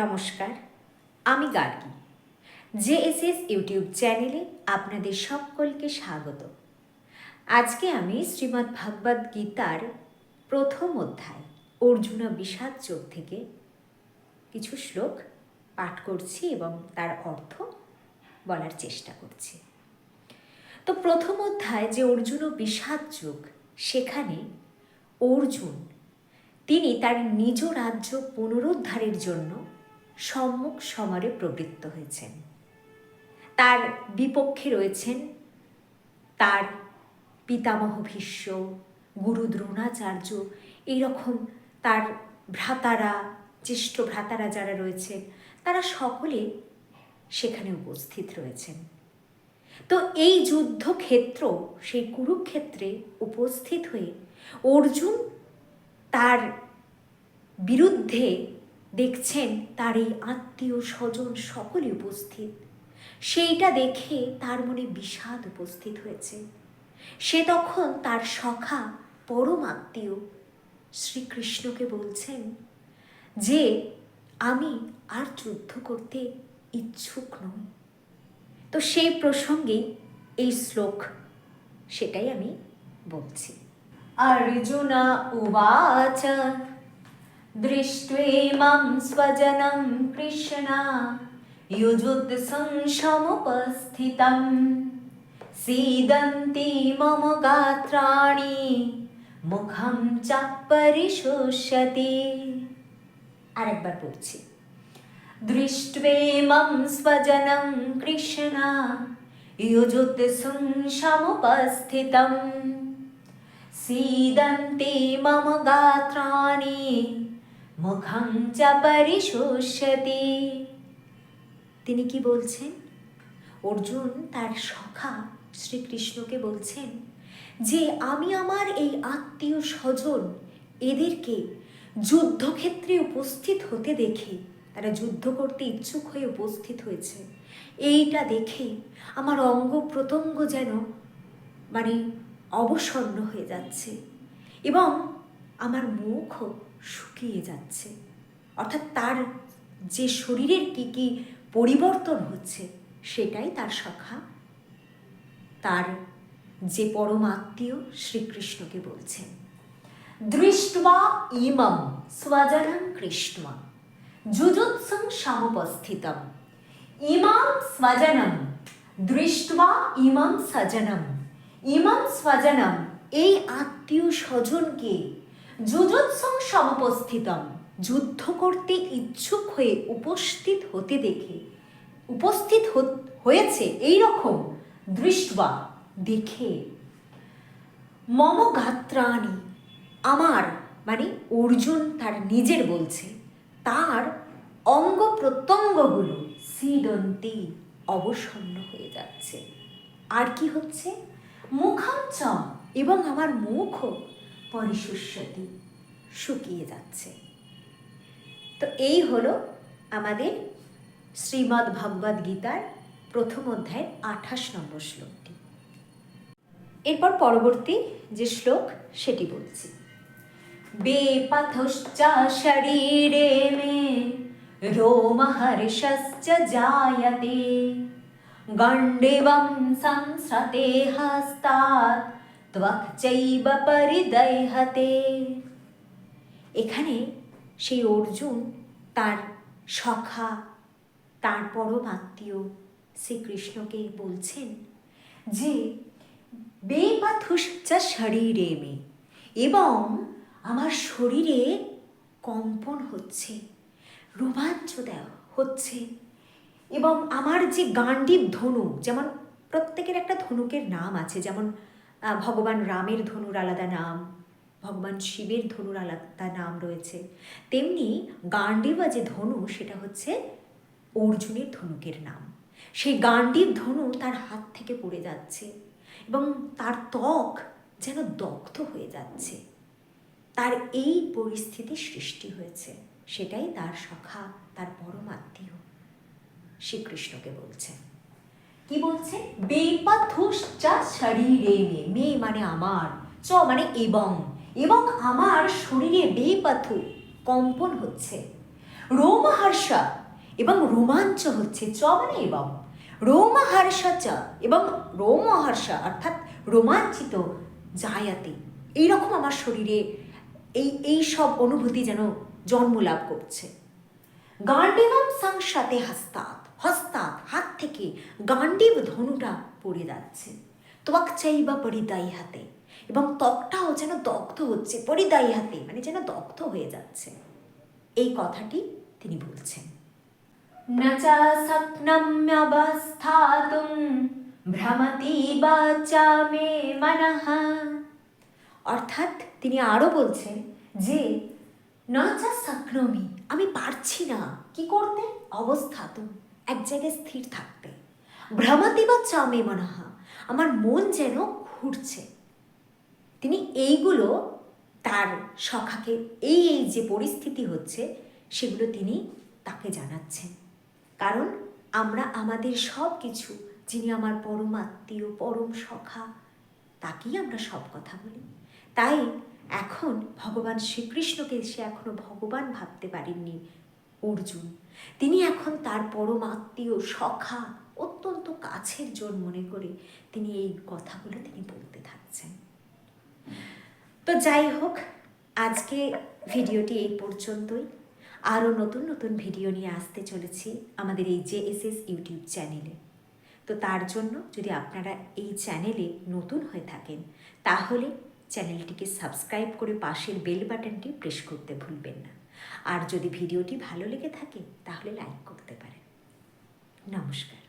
নমস্কার, আমি Gargi. JSS YouTube চ্যানেলে আপনাদের সকলকে স্বাগত। আজকে আমি শ্রীমদ্ ভাগবত গীতার প্রথম অধ্যায়, অর্জুনা বিষাদ যোগ থেকে কিছু শ্লোক পাঠ করছি এবং তার অর্থ বলার চেষ্টা করছি। তো প্রথম অধ্যায় যে অর্জুন বিষাদ যুগ সেখানে অর্জুন, তিনি তার নিজ রাজ্য পুনরুদ্ধারের জন্য সম্মুখ সমরে প্রবৃত্ত হয়েছেন। তার বিপক্ষে রয়েছেন তার পিতামহ ভীষ্ম, গুরু দ্রোণাচার্য, এইরকম তার ভ্রাতারা, জ্যেষ্ঠ ভ্রাতারা যারা রয়েছেন, তারা সকলে সেখানে উপস্থিত রয়েছেন। তো এই যুদ্ধক্ষেত্র, সেই কুরুক্ষেত্রে উপস্থিত হয়ে অর্জুন তার বিরুদ্ধে দেখছেন তার এই আত্মীয় স্বজন সকলে উপস্থিত। সেইটা দেখে তার মনে বিষাদ উপস্থিত হয়েছে। সে তখন তার সখা পরম আত্মীয় শ্রীকৃষ্ণকে বলছেন, যে, আমি আর যুদ্ধ করতে ইচ্ছুক নই। তো সেই প্রসঙ্গে এই শ্লোক, সেটাই আমি বলছি। অর্জুন উবাচ दृष्ट्वेमं स्वजनं कृष्णा युजुत्संशमुपस्थितं सीदन्ति मम गात्राणि মুখম চাপ পরিশোষ্যতি আরেকবার বলছি দৃষ্ট্বেমম স্বজনম কৃষ্ণ युजुत् संशमुपस्थितम् सीदन्ति मम गात्राणि মুখং চ পরিশোষ্যতি তিনি কি বলছেন? অর্জুন তার সখা শ্রীকৃষ্ণকে বলছেন যে, আমি আমার এই আত্মীয় স্বজন এদেরকে যুদ্ধক্ষেত্রে উপস্থিত হতে দেখে, তারা যুদ্ধ করতে ইচ্ছুক হয়ে উপস্থিত হয়েছে। এইটা দেখে আমার অঙ্গ প্রত্যঙ্গ যেন মানে অবসন্ন হয়ে যাচ্ছে এবং আমার মুখও শুকিয়ে যাচ্ছে। অর্থাৎ তার যে শরীরের কী কী পরিবর্তন হচ্ছে, সেটাই তার সখা তার যে পরম আত্মীয় শ্রীকৃষ্ণকে বলছেন দৃষ্ট্বা ইমম স্বজনম কৃষ্ণ যুজুৎসং সমুপস্থিতম। ইমাম স্বজনম দৃষ্ট্বা ইমাম সজনম ইমাম স্বজনম, এই আত্মীয় স্বজনকে যুজোৎসং সমুপস্থিতম। যুদ্ধ করতে ইচ্ছুক হয়ে উপস্থিত হতে দেখে। উপস্থিত হয়েছে এই রকম দৃষ্টবা, দেখে। মম গাত্রাণী, আমার মানে অর্জুন তার নিজের বলছে, তার অঙ্গ প্রত্যঙ্গগুলো সিদন্তি অবসন্ন হয়ে যাচ্ছে। আর কি হচ্ছে? মুখাঞ্চ এবং আমার মুখও পরিশুষ্যতি শুকিয়ে যাচ্ছে। তো এই হলো আমাদের শ্রীমদ্ ভগবদ গীতার প্রথম অধ্যায়ের আঠাশ নম্বর শ্লোকটি। এরপর পরবর্তী যে শ্লোক, সেটি বলছি। বেপথশ্চ শরীরে মে রোমহর্ষশ্চ জায়তে, গণ্ডিবং সংস্রতে হস্তাৎ ত্বক চৈব পরিদয়হতে এখানে সেই অর্জুন তার সখা, তার পরম আত্মীয় শ্রীকৃষ্ণকে বলছেন যে বেপাথুশ্চ শরীরে মে এবং আমার শরীরে কম্পন হচ্ছে রোমাঞ্চ দেওয়া হচ্ছে এবং আমার যে গান্ডীব ধনু যেমন প্রত্যেকের একটা ধনুকের নাম আছে, যেমন ভগবান রামের ধনুর আলাদা নাম, ভগবান শিবের ধনুর আলাদা নাম রয়েছে। তেমনি গান্ডীবা যে ধনু, সেটা হচ্ছে অর্জুনের ধনুকের নাম। সেই গান্ডীব ধনু তার হাত থেকে পড়ে যাচ্ছে এবং তার ত্বক যেন দগ্ধ হয়ে যাচ্ছে। তার এই পরিস্থিতি সৃষ্টি হয়েছে। সেটাই তার সখা, তার পরম আত্মীয়। শ্রীকৃষ্ণকে বলছেন। কি বলছে? বেপাথুশ্চা শরীরে মে মে মানে আমার, চ মানে এবং। এবং আমার শরীরে বেপাথু কম্পন হচ্ছে। রোমহর্ষা এবং রোমাঞ্চ হচ্ছে, চ মানে এবং। রোমহর্ষা চ এবং রোমহর্ষা অর্থাৎ রোমাঞ্চিত জায়াতে। এইরকম আমার শরীরে এই এই সব অনুভূতি যেন জন্ম লাভ করছে। গান্ডিবম সংসাতে হস্তাৎ। হস্তা হাত থেকে গান্ডীব ধনুটা পড়ে যাচ্ছে। তোয়াকচাই বা পরিদায়ী হাতে এবং ত্বকটাও যেন দগ্ধ হচ্ছে পরিদায়ী হাতে মানে যেন দগ্ধ হয়ে যাচ্ছে। এই কথাটি তিনি বলছেন। ভ্রমতি বাচা মে মনহা অর্থাৎ তিনি আরও বলছেন যে না যা সাকনমি আমি পারছি না। কি করতে? অবস্থাতুম। এক জায়গায় স্থির থাকতে। ভ্রমতি বা চামে মনহা, আমার মন যেন ঘুরছে। তিনি এইগুলো তার সখাকে এই এই যে পরিস্থিতি হচ্ছে, সেগুলো তিনি তাকে জানাচ্ছেন। কারণ আমরা আমাদের সব কিছু যিনি আমার পরম আত্মীয়, পরম সখা, তাকেই আমরা সব কথা বলি। তাই এখন ভগবান শ্রীকৃষ্ণকে সে এখনও ভগবান ভাবতে পারেননি। অর্জুন। তিনি এখন তার পরম আত্মীয় সখা, অত্যন্ত কাছের জন মনে করে তিনি এই কথাগুলো তিনি বলতে থাকছেন। তো যাই হোক, আজকে ভিডিওটি এই পর্যন্তই। আরও নতুন নতুন ভিডিও নিয়ে আসতে চলেছি আমাদের এই জে এস এস ইউটিউব চ্যানেলে। তো তার জন্য যদি আপনারা এই চ্যানেলে নতুন হয়ে থাকেন, তাহলে চ্যানেলটিকে সাবস্ক্রাইব করে পাশের বেল বাটনটি প্রেস করতে ভুলবেন না। আর যদি ভিডিওটি ভালো লেগে থাকে তাহলে লাইক করতে পারেন। নমস্কার।